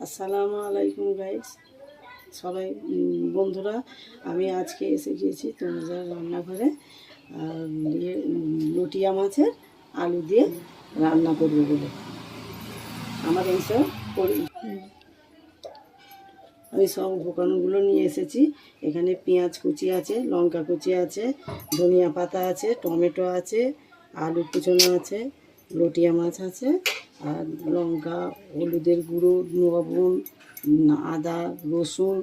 আসসালামু আলাইকুম গাইস সবাই বন্ধুরা আমি আজকে এসে গিয়েছি তোমাদের রান্নাঘরে। ইয়ে, লটিয়া মাছের আলু দিয়ে রান্না করব বলে। আমার এইসব করি আমি সব উপকরণগুলো নিয়ে এসেছি। এখানে পেঁয়াজ কুচি আছে লঙ্কা কুচি আছে ধনিয়া পাতা আছে টমেটো আছে আলু কুচনো আছে লটিয়া মাছ আছে। আর লঙ্কা, হলুদের গুঁড়ো, লবণ, আদা, রসুন,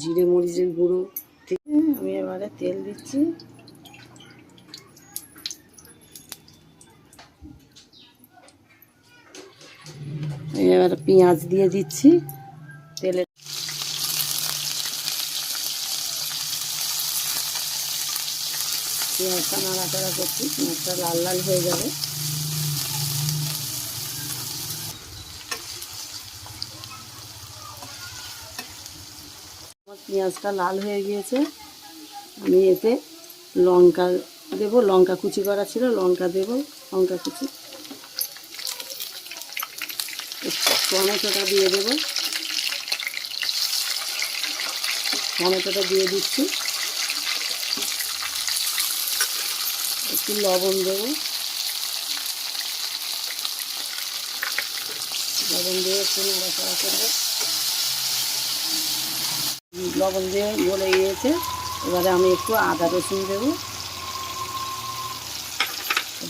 জিরে মরিচের গুঁড়ো। ঠিক আমি এবারে তেল দিচ্ছি। এবারে পেঁয়াজ দিয়ে দিচ্ছি। তেলে পেঁয়াজটা নাড়াচাড়া করছি, পেঁয়াজটা লাল লাল হয়ে যাবে। পেঁয়াজটা লাল হয়ে গিয়েছে। আমি এতে লঙ্কা দেব, লঙ্কা কুচি করা ছিল, লঙ্কা দেব, লঙ্কা কুচি। টমেটোটা দিয়ে দেব। টমেটোটা দিয়ে দিচ্ছি। একটু লবণ দেবো। লবণ দিয়ে একটু নাড়াচাড়া করব। লবণ দিয়ে গলে গিয়েছে। এবারে আমি একটু আদা রসুন দেব।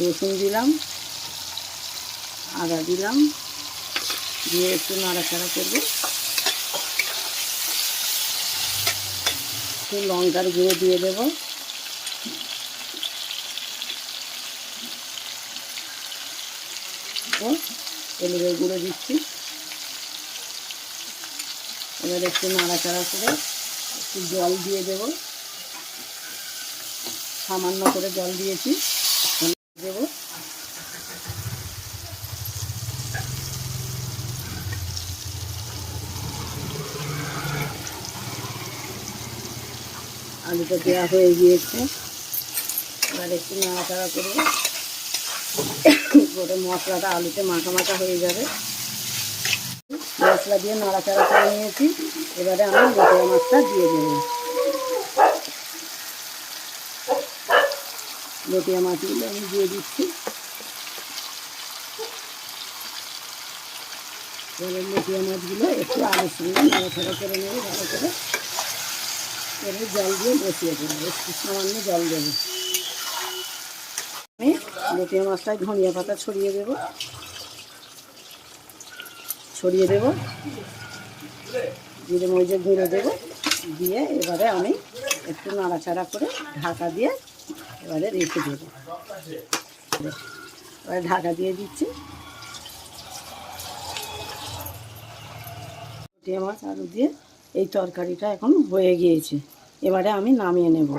রসুন দিলাম। আদা দিলাম। দিয়ে একটু নাড়াচাড়া করব। একটু লঙ্কার গুঁড়ো দিয়ে দেবো। হলুদের গুঁড়ো দিচ্ছি। এবার একটু নাড়াচাড়া করে জল দিয়ে দেব। সামান্য করে জল দিয়েছি। দেব। আলুটা দেওয়া হয়ে গিয়েছে। এবার একটু নাড়াচাড়া করব। করে মশলাটা আলুতে মাখা মাখা হয়ে যাবে। মশলা দিয়ে নাড়াচাড়া করে নিয়েছি। এবারে আমি লোটের মাছটা দিয়ে দেবো। লোটিয়া মাছগুলো আমি দিয়ে দিচ্ছি। এবারে লোটিয়া মাছগুলো একটু আলুর সঙ্গে নাড়াচাড়া করে নেব, ভালো করে। এবারে জল দিয়ে বসিয়ে দেবো, একটু সামান্য জল দেবো। আমি লোটিয়া মাছটায় ধনিয়া পাতা ছড়িয়ে দেবো। ছড়িয়ে দেব। জিরে মরিচের গুঁড়ো দেবো। দিয়ে এবারে আমি একটু নাড়াচাড়া করে ঢাকা দিয়ে এবারে রেখে দেবো। এবারে ঢাকা দিয়ে দিচ্ছি। মাছ, আলু দিয়ে এই তরকারিটা এখন হয়ে গিয়েছে। এবারে আমি নামিয়ে নেব।